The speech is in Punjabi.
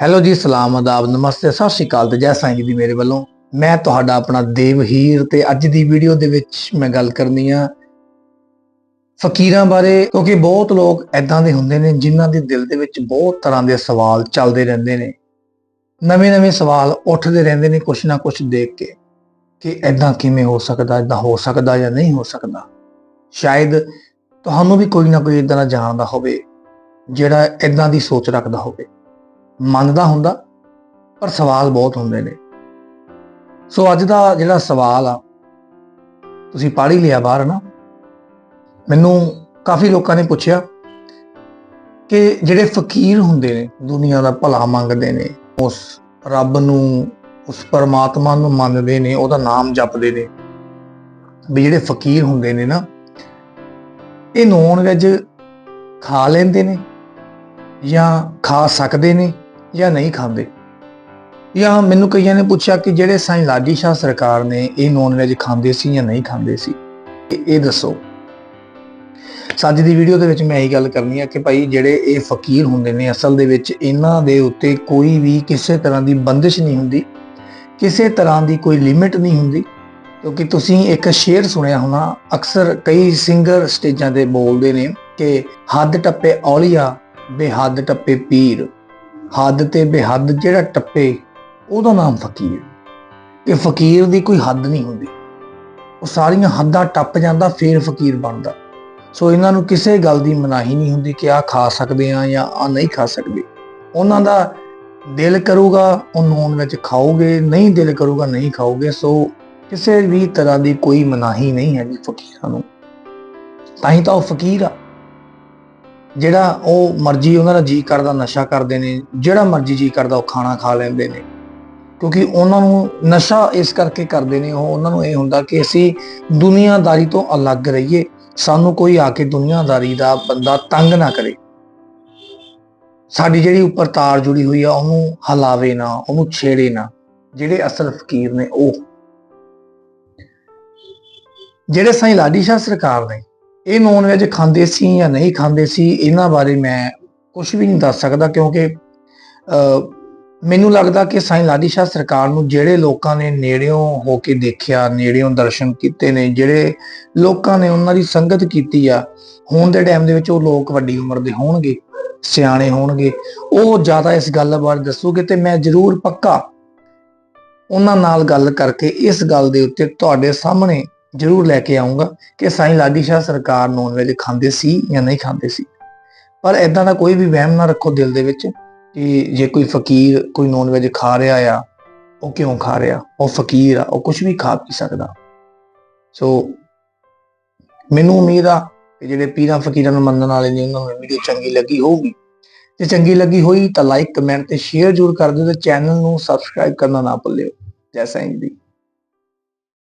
ਹੈਲੋ ਜੀ, ਸਲਾਮ ਆਦਾਬ, ਨਮਸਤੇ, ਸਤਿ ਸ਼੍ਰੀ ਅਕਾਲ ਤੇ ਜੈ ਸਾਈਂ ਜੀ ਦੀ ਮੇਰੇ ਵੱਲੋਂ। ਮੈਂ ਤੁਹਾਡਾ ਆਪਣਾ ਦੇਵਹੀਰ ਤੇ ਅੱਜ ਦੀ ਵੀਡੀਓ ਦੇ ਵਿੱਚ ਮੈਂ ਗੱਲ ਕਰਨੀ ਆ ਫਕੀਰਾਂ ਬਾਰੇ, ਕਿਉਂਕਿ ਬਹੁਤ ਲੋਕ ਐਦਾਂ ਦੇ ਹੁੰਦੇ ਨੇ ਜਿਨ੍ਹਾਂ ਦੇ ਦਿਲ ਦੇ ਵਿੱਚ ਬਹੁਤ ਤਰ੍ਹਾਂ ਦੇ ਸਵਾਲ ਚੱਲਦੇ ਰਹਿੰਦੇ ਨੇ। ਨਵੇਂ-ਨਵੇਂ ਸਵਾਲ ਉੱਠਦੇ ਰਹਿੰਦੇ ਨੇ ਕੁਛ ਨਾ ਕੁਛ ਦੇਖ ਕੇ ਕਿ ਐਦਾਂ ਕਿਵੇਂ ਹੋ ਸਕਦਾ ਐਦਾਂ ਹੋ ਸਕਦਾ ਜਾਂ ਨਹੀਂ ਹੋ ਸਕਦਾ। ਸ਼ਾਇਦ ਤੁਹਾਨੂੰ ਵੀ ਕੋਈ ਨਾ ਕੋਈ ਇਦਾਂ ਦਾ ਜਾਣਦਾ ਹੋਵੇ, ਜਿਹੜਾ ਐਦਾਂ ਦੀ ਸੋਚ ਰੱਖਦਾ ਹੋਵੇ। ਮੰਨਦਾ ਹੁੰਦਾ, ਪਰ ਸਵਾਲ ਬਹੁਤ ਹੁੰਦੇ ਨੇ। ਸੋ ਅੱਜ ਦਾ ਜਿਹੜਾ ਸਵਾਲ ਆ, ਤੁਸੀਂ ਪੜ੍ਹ ਹੀ ਲਿਆ ਬਾਹਰ ਨਾ ਮੈਨੂੰ ਕਾਫੀ ਲੋਕਾਂ ਨੇ ਪੁੱਛਿਆ ਕਿ ਜਿਹੜੇ ਫਕੀਰ ਹੁੰਦੇ ਨੇ, ਦੁਨੀਆ ਦਾ ਭਲਾ ਮੰਗਦੇ ਨੇ, ਉਸ ਰੱਬ ਨੂੰ, ਉਸ ਪਰਮਾਤਮਾ ਨੂੰ ਮੰਨਦੇ ਨੇ, ਉਹਦਾ ਨਾਮ ਜਪਦੇ ਨੇ, ਵੀ ਜਿਹੜੇ ਫਕੀਰ ਹੁੰਦੇ ਨੇ ਨਾ, ਇਹ ਨੌਨ ਵੈਜ ਖਾ ਲੈਂਦੇ ਨੇ ਜਾਂ ਖਾ ਸਕਦੇ ਨੇ ਜਾਂ ਨਹੀਂ ਖਾਂਦੇ? ਜਾਂ ਮੈਨੂੰ ਕਈਆਂ ਨੇ ਪੁੱਛਿਆ ਕਿ ਜਿਹੜੇ ਸਾਈਂ ਲਾਡੀ ਸ਼ਾਹ ਸਰਕਾਰ ਨੇ ਇਹ ਨੌਨ ਵੈਜ ਖਾਂਦੇ ਸੀ ਜਾਂ ਨਹੀਂ ਖਾਂਦੇ ਸੀ? ਇਹ- ਦੱਸੋ। ਸੱਜ ਦੀ ਵੀਡੀਓ ਦੇ ਵਿੱਚ ਮੈਂ ਇਹੀ ਗੱਲ ਕਰਨੀ ਆ ਕਿ ਭਾਈ ਜਿਹੜੇ ਇਹ ਫਕੀਰ ਹੁੰਦੇ ਨੇ, ਅਸਲ ਦੇ ਵਿੱਚ ਇਹਨਾਂ ਦੇ ਉੱਤੇ ਕੋਈ ਵੀ ਕਿਸੇ ਤਰ੍ਹਾਂ ਦੀ ਬੰਦਿਸ਼ ਨਹੀਂ ਹੁੰਦੀ, ਕਿਸੇ ਤਰ੍ਹਾਂ ਦੀ ਕੋਈ ਲਿਮਿਟ ਨਹੀਂ ਹੁੰਦੀ, ਕਿਉਂਕਿ ਤੁਸੀਂ ਇੱਕ ਸ਼ੇਰ ਸੁਣਿਆ ਹੋਣਾ, ਅਕਸਰ ਕਈ ਸਿੰਗਰ ਸਟੇਜਾਂ ਤੇ ਬੋਲਦੇ ਨੇ ਕਿ ਹੱਦ ਟੱਪੇ ਔਲੀਆ ਬੇਹੱਦ ਟੱਪੇ ਪੀਰ। ਹੱਦ ਤੇ ਬੇਹੱਦ ਜਿਹੜਾ ਟੱਪੇ, ਉਹਦਾ ਨਾਮ ਫਕੀਰ। ਕਿ ਫਕੀਰ ਦੀ ਕੋਈ ਹੱਦ ਨਹੀਂ ਹੁੰਦੀ। ਉਹ ਸਾਰੀਆਂ ਹੱਦਾਂ ਟੱਪ ਜਾਂਦਾ, ਫੇਰ ਫਕੀਰ ਬਣਦਾ। ਸੋ ਇਹਨਾਂ ਨੂੰ ਕਿਸੇ ਗੱਲ ਦੀ ਮਨਾਹੀ ਨਹੀਂ ਹੁੰਦੀ ਕਿ ਆ ਖਾ ਸਕਦੇ ਆ ਜਾਂ ਆ ਨਹੀਂ ਖਾ ਸਕਦੇ। ਉਹਨਾਂ ਦਾ ਦਿਲ ਕਰੂਗਾ, ਉਹ ਨੂਨ ਵਿੱਚ ਖਾਓਗੇ, ਨਹੀਂ ਦਿਲ ਕਰੂਗਾ, ਨਹੀਂ ਖਾਓਗੇ। ਸੋ ਕਿਸੇ ਵੀ ਤਰ੍ਹਾਂ ਦੀ ਕੋਈ ਮਨਾਹੀ ਨਹੀਂ ਹੈ ਜੀ ਫਕੀਰਾਂ ਨੂੰ। ਤਾਂ ਹੀ ਤਾਂ ਉਹ ਫਕੀਰ ਆ। ਜਿਹੜਾ ਉਹ ਮਰਜ਼ੀ ਉਹਨਾਂ ਦਾ ਜੀ ਕਰਦਾ, ਨਸ਼ਾ ਕਰਦੇ ਨੇ, ਜਿਹੜਾ ਮਰਜ਼ੀ ਜੀ ਕਰਦਾ, ਉਹ ਖਾਣਾ ਖਾ ਲੈਂਦੇ ਨੇ। ਕਿਉਂਕਿ ਉਹਨਾਂ ਨੂੰ ਨਸ਼ਾ ਇਸ ਕਰਕੇ ਕਰਦੇ ਨੇ, ਉਹ ਉਹਨਾਂ ਨੂੰ ਇਹ ਹੁੰਦਾ ਕਿ ਅਸੀਂ ਦੁਨੀਆਦਾਰੀ ਤੋਂ ਅਲੱਗ ਰਹੀਏ। ਸਾਨੂੰ ਕੋਈ ਆ ਕੇ ਦੁਨੀਆਦਾਰੀ ਦਾ ਬੰਦਾ ਤੰਗ ਨਾ ਕਰੇ। ਸਾਡੀ ਜਿਹੜੀ ਉੱਪਰ ਤਾਰ ਜੁੜੀ ਹੋਈ ਆ, ਉਹਨੂੰ ਹਲਾਵੇ ਨਾ, ਉਹਨੂੰ ਛੇੜੇ ਨਾ, ਜਿਹੜੇ ਅਸਲ ਫਕੀਰ ਨੇ ਉਹ। ਜਿਹੜੇ ਸਾਈਂ ਲਾਡੀ ਸ਼ਾਹ ਸਰਕਾਰ ਨੇ ਇਹ ਨੌਨ ਵੈਜ ਖਾਂਦੇ ਸੀ ਜਾਂ ਨਹੀਂ ਖਾਂਦੇ ਸੀ ਇਹਨਾਂ ਬਾਰੇ ਮੈਂ ਕੁਝ ਵੀ ਨਹੀਂ ਦੱਸ ਸਕਦਾ ਕਿਉਂਕਿ ਅ, ਮੈਨੂੰ ਲੱਗਦਾ ਕਿ ਸਾਈਂ ਲਾਡੀ ਸ਼ਾਹ ਸਰਕਾਰ ਨੂੰ ਜਿਹੜੇ ਲੋਕਾਂ ਨੇ ਨੇੜਿਓਂ ਹੋ ਕੇ ਦੇਖਿਆ ਨੇੜਿਓਂ ਦਰਸ਼ਨ ਕੀਤੇ ਨੇ ਜਿਹੜੇ ਲੋਕਾਂ ਨੇ ਉਹਨਾਂ ਦੀ ਸੰਗਤ ਕੀਤੀ ਆ ਹੁਣ ਦੇ ਟਾਈਮ ਦੇ ਵਿੱਚ ਉਹ ਲੋਕ ਵੱਡੀ ਉਮਰ ਦੇ ਹੋਣਗੇ ਸਿਆਣੇ ਹੋਣਗੇ। ਉਹ ਜ਼ਿਆਦਾ ਇਸ ਗੱਲ ਬਾਰੇ ਦੱਸੂਗੇ ਤੇ ਮੈਂ ਜ਼ਰੂਰ ਪੱਕਾ ਉਹਨਾਂ ਨਾਲ ਗੱਲ ਕਰਕੇ ਇਸ ਗੱਲ ਦੇ ਉੱਤੇ ਤੁਹਾਡੇ ਸਾਹਮਣੇ ਜ਼ਰੂਰ ਲੈ ਕੇ ਆਉਂਗਾ ਕਿ ਸਾਈਂ ਲਾਡੀ ਸ਼ਾਹ ਸਰਕਾਰ ਨੌਨ ਵੈਜ ਖਾਂਦੇ ਸੀ ਜਾਂ ਨਹੀਂ ਖਾਂਦੇ ਸੀ। ਪਰ ਇਦਾਂ ਦਾ ਕੋਈ ਵੀ ਵਹਿਮ ਨਾ ਰੱਖੋ ਦਿਲ ਦੇ ਵਿੱਚ ਕਿ ਜੇ ਕੋਈ ਫਕੀਰ ਕੋਈ ਨੌਨ ਵੈਜ ਖਾ ਰਿਹਾ ਆ, ਉਹ ਕਿਉਂ ਖਾ ਰਿਹਾ? ਉਹ ਫਕੀਰ ਆ, ਉਹ ਕੁਝ ਵੀ ਖਾ ਪੀ ਸਕਦਾ। ਸੋ ਮੈਨੂੰ ਉਮੀਦ ਆ ਕਿ ਜਿਹੜੇ ਪੀਰਾਂ ਫਕੀਰਾਂ ਨੂੰ ਮੰਨਣ ਵਾਲੇ ਨੇ, ਉਹਨਾਂ ਨੂੰ ਵੀਡੀਓ ਚੰਗੀ ਲੱਗੀ ਹੋਊਗੀ। ਜੇ ਚੰਗੀ ਲੱਗੀ ਹੋਈ ਤਾਂ ਲਾਈਕ ਕਮੈਂਟ ਤੇ ਸ਼ੇਅਰ ਜ਼ਰੂਰ ਕਰ ਦਿਓ ਤੇ ਚੈਨਲ ਨੂੰ ਸਬਸਕ੍ਰਾਈਬ ਕਰਨਾ ਨਾ ਭੁੱਲਿਓ। ਜੈ ਸਾਈਂ ਜੀ। ਦੀ